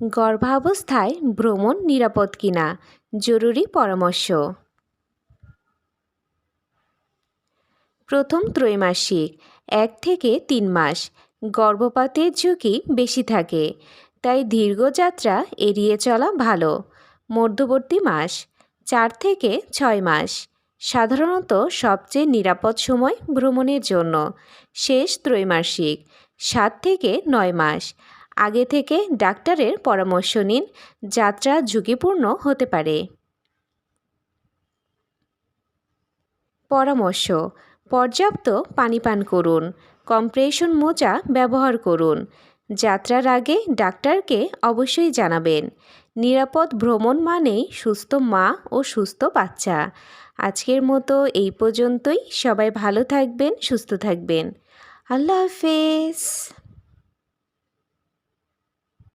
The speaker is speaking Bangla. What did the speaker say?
গর্ভাবস্থায় ভ্রমণ নিরাপদ কিনা? জরুরি পরামর্শ। প্রথম ত্রৈমাসিক, এক থেকে তিন মাস। গর্ভপাতের ঝুঁকি বেশি থাকে, তাই দীর্ঘযাত্রা এড়িয়ে চলা ভালো। মধ্যবর্তী মাস, চার থেকে ছয় মাস। সাধারণত সবচেয়ে নিরাপদ সময় ভ্রমণের জন্য। শেষ ত্রৈমাসিক, সাত থেকে নয় মাস। আগে থেকে ডাক্তারের পরামর্শ নিন, যাত্রা ঝুঁকিপূর্ণ হতে পারে। পরামর্শ, পর্যাপ্ত পানি পান করুন, কম্প্রেশন মোজা ব্যবহার করুন, যাত্রার আগে ডাক্তারকে অবশ্যই জানাবেন, নিরাপদ ভ্রমণ মানেই সুস্থ মা ও সুস্থ বাচ্চা। আজকের মতো এই পর্যন্তই, সবাই ভালো থাকবেন, সুস্থ থাকবেন। আল্লাহ হাফেজ।